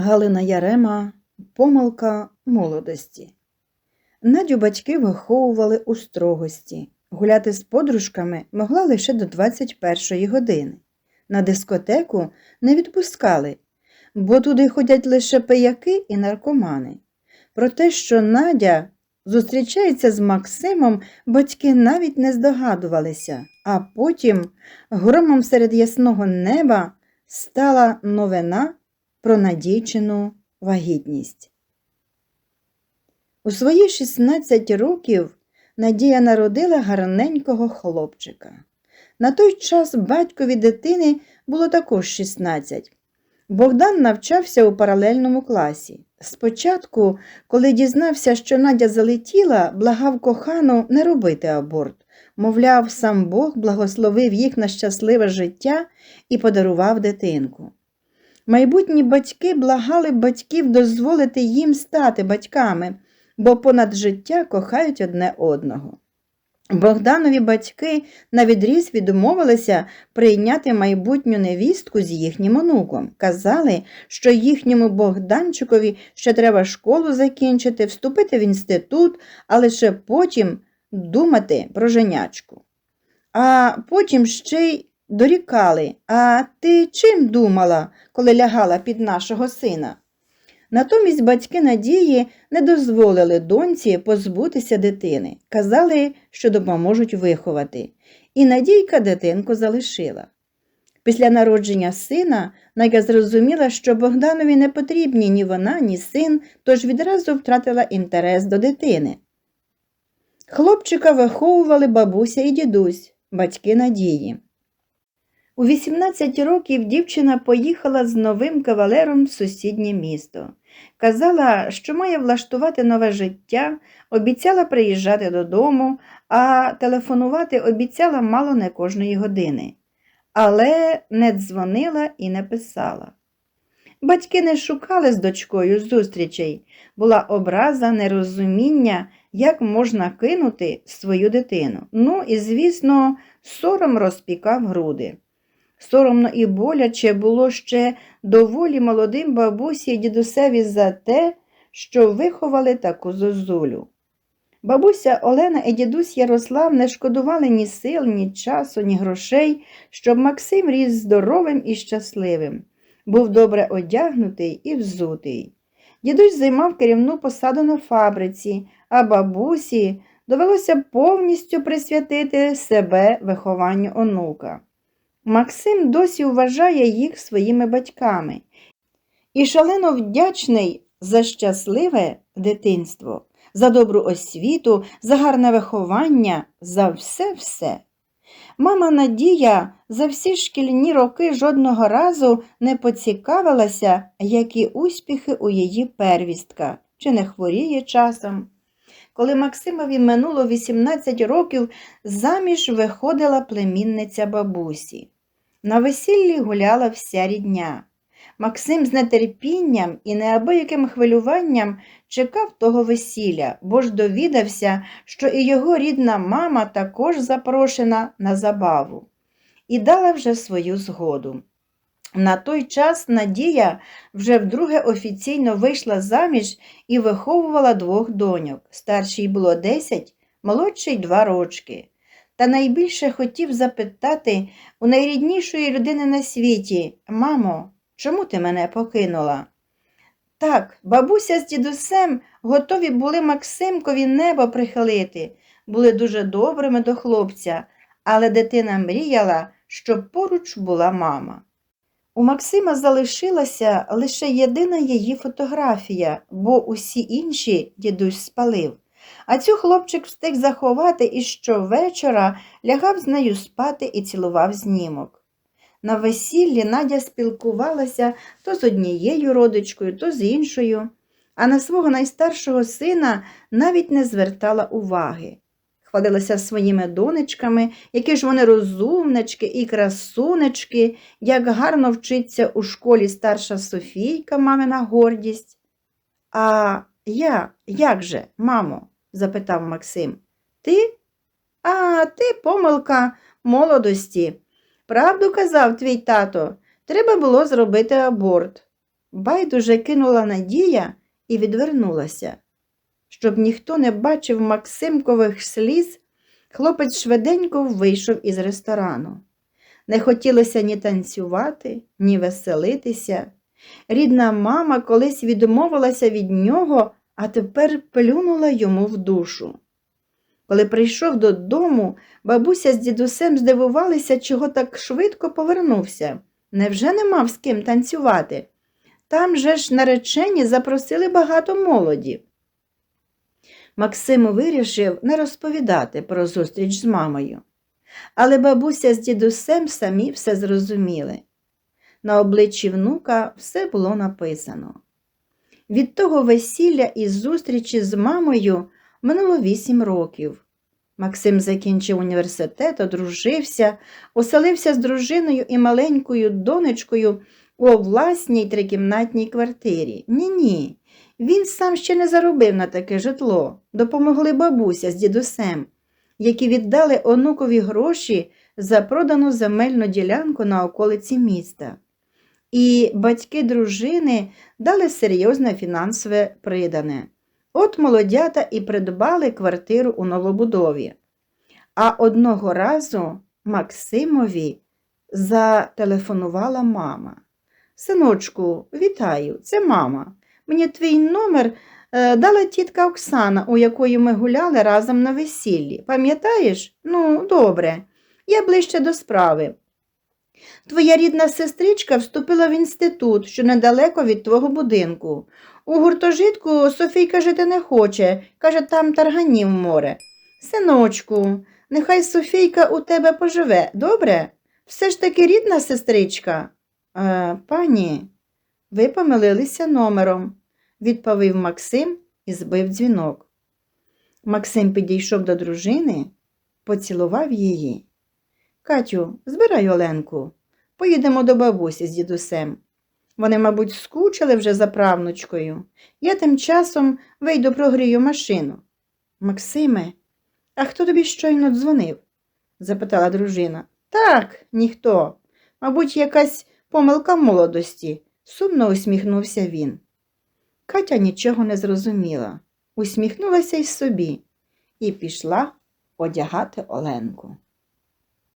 Галина Ярема Помилка молодості. Надю батьки виховували у строгості. Гуляти з подружками могла лише до 21-ї години. На дискотеку не відпускали, бо туди ходять лише пияки і наркомани. Про те, що Надя зустрічається з Максимом, батьки навіть не здогадувалися, а потім громом серед ясного неба стала новина про надійчину вагітність. У свої 16 років Надія народила гарненького хлопчика. На той час батькові дитини було також 16. Богдан навчався у паралельному класі. Спочатку, коли дізнався, що Надя залетіла, благав кохану не робити аборт. Мовляв, сам Бог благословив їх на щасливе життя і подарував дитинку. Майбутні батьки благали батьків дозволити їм стати батьками, бо понад життя кохають одне одного. Богданові батьки навідріз відмовилися прийняти майбутню невістку з їхнім онуком. Казали, що їхньому Богданчикові ще треба школу закінчити, вступити в інститут, а лише потім думати про женячку. А потім ще й дорікали, а ти чим думала, коли лягала під нашого сина? Натомість батьки Надії не дозволили доньці позбутися дитини, казали, що допоможуть виховати, і Надійка дитинку залишила. Після народження сина Надя зрозуміла, що Богданові не потрібні ні вона, ні син, тож відразу втратила інтерес до дитини. Хлопчика виховували бабуся і дідусь, батьки Надії. У 18 років дівчина поїхала з новим кавалером в сусіднє місто. Казала, що має влаштувати нове життя, обіцяла приїжджати додому, а телефонувати обіцяла мало не кожної години. Але не дзвонила і не писала. Батьки не шукали з дочкою зустрічей, була образа, нерозуміння, як можна кинути свою дитину. Ну і, звісно, сором розпікав груди. Соромно і боляче було ще доволі молодим бабусі і дідусеві за те, що виховали таку зозулю. Бабуся Олена і дідусь Ярослав не шкодували ні сил, ні часу, ні грошей, щоб Максим ріс здоровим і щасливим, був добре одягнутий і взутий. Дідусь займав керівну посаду на фабриці, а бабусі довелося повністю присвятити себе вихованню онука. Максим досі вважає їх своїми батьками і шалено вдячний за щасливе дитинство, за добру освіту, за гарне виховання, за все-все. Мама Надія за всі шкільні роки жодного разу не поцікавилася, які успіхи у її первістка, чи не хворіє часом. Коли Максимові минуло 18 років, заміж виходила племінниця бабусі. На весіллі гуляла вся рідня. Максим з нетерпінням і неабияким хвилюванням чекав того весілля, бо ж довідався, що і його рідна мама також запрошена на забаву, і дала вже свою згоду. На той час Надія вже вдруге офіційно вийшла заміж і виховувала двох доньок. Старшій було 10, молодший два рочки та найбільше хотів запитати у найріднішої людини на світі Мамо, чому ти мене покинула? Так, бабуся з дідусем готові були Максимкові небо прихилити, були дуже добрими до хлопця, але дитина мріяла, щоб поруч була мама. У Максима залишилася лише єдина її фотографія, бо усі інші дідусь спалив. А цю хлопчик встиг заховати і щовечора лягав з нею спати і цілував знімок. На весіллі Надя спілкувалася то з однією родичкою, то з іншою, а на свого найстаршого сина навіть не звертала уваги. Хвалилася своїми донечками, які ж вони розумнички і красунечки, як гарно вчиться у школі старша Софійка, мамина гордість. А я, як же, мамо? запитав Максим. Ти? А ти помилка молодості. Правду казав твій тато, треба було зробити аборт. байдуже кинула Надія і відвернулася. Щоб ніхто не бачив Максимкових сліз, хлопець швиденько вийшов із ресторану. Не хотілося ні танцювати, ні веселитися. Рідна мама колись відмовилася від нього, а тепер плюнула йому в душу. Коли прийшов додому, бабуся з дідусем здивувалися, чого так швидко повернувся. Невже не мав з ким танцювати? Там же ж наречені запросили багато молоді. Максим вирішив не розповідати про зустріч з мамою. Але бабуся з дідусем самі все зрозуміли. На обличчі внука все було написано. Від того весілля і зустрічі з мамою минуло вісім років. Максим закінчив університет, одружився, оселився з дружиною і маленькою донечкою у власній трикімнатній квартирі. Ні-ні, він сам ще не заробив на таке житло. Допомогли бабуся з дідусем, які віддали онукові гроші за продану земельну ділянку на околиці міста. І батьки дружини дали серйозне фінансове придане. От молодята і придбали квартиру у новобудові. А одного разу Максимові зателефонувала мама. Синочку, вітаю, це мама. Мені твій номер е, дала тітка Оксана, у якої ми гуляли разом на весіллі. Пам'ятаєш? Ну, добре, я ближче до справи. Твоя рідна сестричка вступила в інститут, що недалеко від твого будинку. У гуртожитку Софійка жити не хоче, каже, там тарганів море. Синочку, нехай Софійка у тебе поживе, добре? Все ж таки рідна сестричка. Е, пані, ви помилилися номером, відповів Максим і збив дзвінок. Максим підійшов до дружини, поцілував її. Катю, збирай Оленку, поїдемо до бабусі з дідусем. Вони, мабуть, скучили вже за правнучкою. Я тим часом вийду прогрію машину. Максиме, а хто тобі щойно дзвонив? запитала дружина. Так, ніхто. Мабуть, якась помилка молодості, сумно усміхнувся він. Катя нічого не зрозуміла, усміхнулася й собі і пішла одягати Оленку.